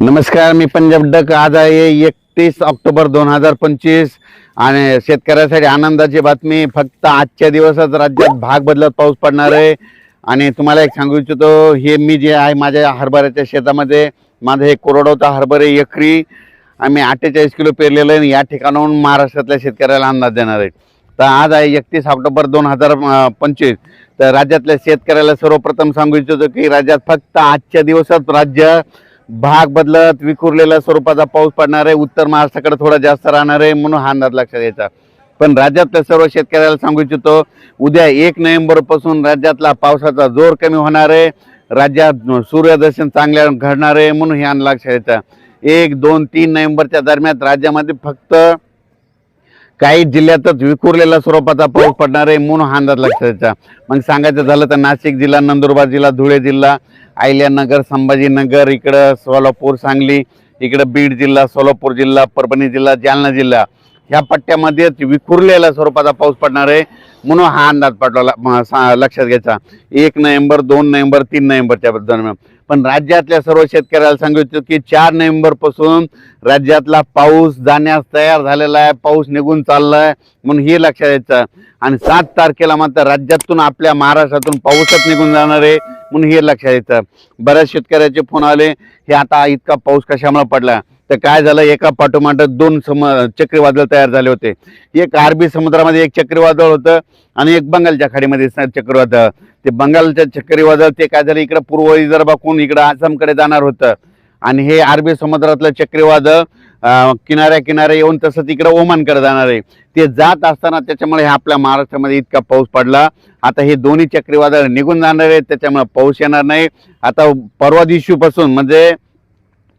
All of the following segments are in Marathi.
नमस्कार मी पंजाब डक. आज आहे एकतीस ऑक्टोबर दोन हजार पंचवीस आणि शेतकऱ्यासाठी आनंदाची बातमी. फक्त आजच्या दिवसात राज्यात भाग बदलत पाऊस पडणार आहे. आणि तुम्हाला एक सांगू इच्छितो हे मी जे आहे माझ्या हरभऱ्याच्या शेतामध्ये माझं हे कोरडवता हरभरे एकरी आम्ही अठ्ठेचाळीस किलो पेरलेलं आहे. आणि या ठिकाणाहून महाराष्ट्रातल्या शेतकऱ्याला अंदाज देणार आहे. तर आज आहे एकतीस ऑक्टोबर दोन हजार पंचवीस. तर राज्यातल्या शेतकऱ्याला सर्वप्रथम सांगू इच्छितो की राज्यात फक्त आजच्या दिवसात राज्य भाग बदलत विखुरलेल्या स्वरूपाचा पाऊस पडणार आहे. उत्तर महाराष्ट्राकडे थोडा जास्त राहणार आहे म्हणून हा अंदाज लक्षात घ्यायचा पण राज्यातल्या सर्व शेतकऱ्याला सांगू इच्छितो उद्या एक नोव्हेंबरपासून राज्यातला पावसाचा जोर कमी होणार आहे. राज्यात सूर्यदर्शन चांगल्या घडणार आहे म्हणून हे अंदाज लक्षात घ्यायचा एक दोन तीन नोव्हेंबरच्या दरम्यान राज्यामध्ये फक्त काही जिल्ह्यातच विखुरलेल्या स्वरूपाचा पाऊस पडणार आहे म्हणून हा अंदाज लक्षात मग सांगायचं झालं तर नाशिक जिल्हा नंदुरबार जिल्हा धुळे जिल्हा अहिल्यानगर संभाजीनगर इकडं सोलापूर सांगली इकडं बीड जिल्हा सोलापूर जिल्हा परभणी जिल्हा जालना जिल्हा. ह्या पट्ट्यामध्ये विखुरलेल्या स्वरूपाचा पाऊस पडणार आहे. म्हणून हा अंदाज पडला लक्षात घ्यायचा. एक नोव्हेंबर दोन नोव्हेंबर तीन नोव्हेंबरच्या दरम्यान. पण राज्यातल्या सर्व शेतकऱ्याला सांगू इच्छितो की चार नोव्हेंबरपासून राज्यातला पाऊस जाण्यास तयार झालेला आहे. पाऊस निघून चाललाय म्हणून हे लक्षात द्यायचं आणि सात तारखेला मात्र राज्यातून आपल्या महाराष्ट्रातून पाऊसच निघून जाणार आहे म्हणून हे लक्षात द्यायचं बऱ्याच शेतकऱ्याचे फोन आले हे आता इतका पाऊस कशामुळे पडला? तर काय झालं एका पाठोमाठ दोन सम चक्रीवादळ तयार झाले होते. एक अरबी समुद्रामध्ये एक चक्रीवादळ होतं आणि एक बंगालच्या खाडीमध्ये चक्रीवादळ. ते बंगालच्या चक्रीवादळ ते काय झालं इकडं पूर्व विदर्भाकून इकडं आसामकडे जाणार होतं. आणि हे अरबी समुद्रातलं चक्रीवादळ किनाऱ्या किनाऱ्या येऊन तसंच तिकडं ओमानकडे जाणार आहे. ते जात असताना त्याच्यामुळे हे आपल्या महाराष्ट्रामध्ये इतका पाऊस पडला. आता हे दोन्ही चक्रीवादळ निघून जाणार आहे त्याच्यामुळे पाऊस येणार नाही. आता परवा दिवशीपासून म्हणजे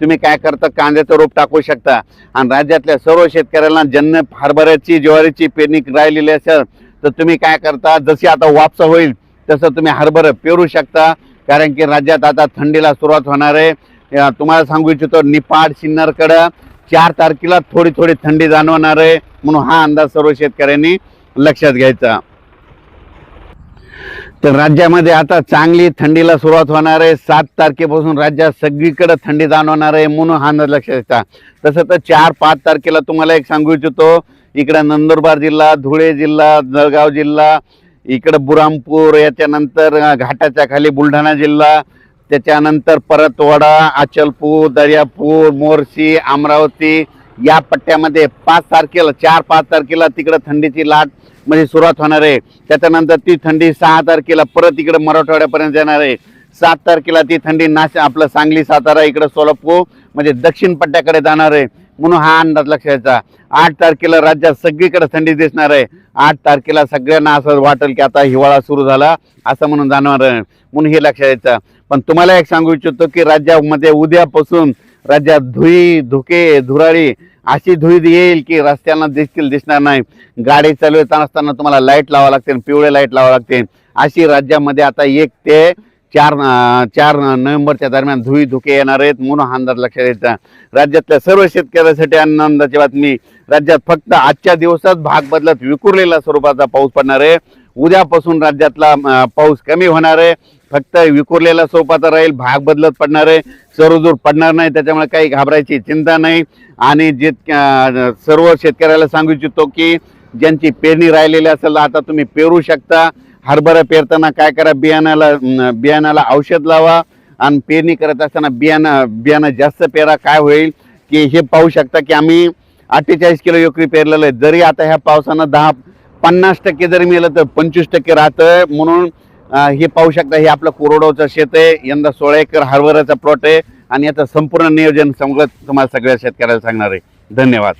तुम्ही काय करता? कांद्याचं रोप टाकू शकता. आणि राज्यातल्या सर्व शेतकऱ्यांना ज्यांना हरभऱ्याची ज्वारीची पेरणी राहिलेली असेल तर तुम्ही काय करता? जशी आता वापसा होईल तसं तुम्ही हरभरं पेरू शकता. कारण की राज्यात आता थंडीला सुरुवात होणार आहे. तुम्हाला सांगू इच्छितो निपाड सिन्नरकडं चार तारखेला थोडी थोडी थंडी जाणवणार आहे. म्हणून हा अंदाज सर्व शेतकऱ्यांनी लक्षात घ्यायचा. तर राज्यामध्ये आता चांगली थंडीला सुरुवात होणार आहे. सात तारखेपासून राज्यात सगळीकडे थंडी जाणवणार आहे म्हणून हा अंदाज लक्षात घ्यायचा तसं तर चार पाच तारखेला तुम्हाला एक सांगू इच्छितो. इकडं नंदुरबार जिल्हा धुळे जिल्हा जळगाव जिल्हा इकडं बुरामपूर याच्यानंतर घाटाच्या खाली बुलढाणा जिल्हा त्याच्यानंतर परतवाडा अचलपूर दर्यापूर मोर्शी अमरावती या पट्ट्यामध्ये पाच तारखेला चार पाच तारखेला तिकडं थंडीची लाट म्हणजे सुरुवात होणार आहे. त्याच्यानंतर ती थंडी सहा तारखेला परत इकडं मराठवाड्यापर्यंत येणार आहे. सात तारखेला ती थंडी नाश आपलं सांगली सातारा इकडं सोलापूर म्हणजे दक्षिण पट्ट्याकडे जाणार आहे. म्हणून हा अंदाज लक्षात घ्यायचा आठ तारखेला राज्यात सगळीकडे थंडी दिसणार आहे. आठ तारखेला सगळ्यांना असं वाटेल की आता हिवाळा सुरू झाला असं म्हणून जाणवणार आहे. म्हणून हे लक्षात द्यायचं पण तुम्हाला एक सांगू इच्छितो की राज्यामध्ये उद्यापासून राज्यात धुई धुके धुराळी अशी धुई येईल की रस्त्यांना देखील दिसणार नाही. गाडी चालवताना असताना तुम्हाला लाइट लावा लागते पिवळे लाइट लावा लागते. अशी राज्यामध्ये आता एक ते चार चार नोव्हेंबरच्या दरम्यान धुई धुके येणार आहेत म्हणून हा अंदाज लक्षात द्यायचा राज्यातल्या सर्व शेतकऱ्यासाठी आनंदाची बातमी राज्यात फक्त आजच्या दिवसात भाग बदलत विखुरलेल्या स्वरूपाचा पाऊस पडणार आहे. उद्यापासून राज्यातला पाऊस कमी होणार आहे. फक्त विखुरलेला सोपाचा राहील भाग बदलत पडणार आहे. सर्वजूर पडणार नाही त्याच्यामुळे काही घाबरायची चिंता नाही. आणि जे सर्व शेतकऱ्याला सांगू इच्छितो की ज्यांची पेरणी राहिलेली असेल आता तुम्ही पेरू शकता. हरभरा पेरताना काय करा बियाण्याला बियाणाला बियाण्याला औषध लावा. आणि पेरणी करत असताना बियाणं बियाणं जास्त पेरा काय होईल की हे पाहू शकता की आम्ही अठ्ठेचाळीस किलो एकरी पेरलेलं आहे. जरी आता ह्या पावसानं दहा पन्नास टक्के जरी मिळालं तर पंचवीस टक्के राहतं म्हणून हे पाहू शकता हे आपलं कोरडोचं शेत आहे. यंदा सोळा एकर हरभऱ्याचा प्लॉट आहे. आणि याचं संपूर्ण नियोजन सगळं तुम्हाला सगळ्या शेतकऱ्याला सांगणार आहे. धन्यवाद.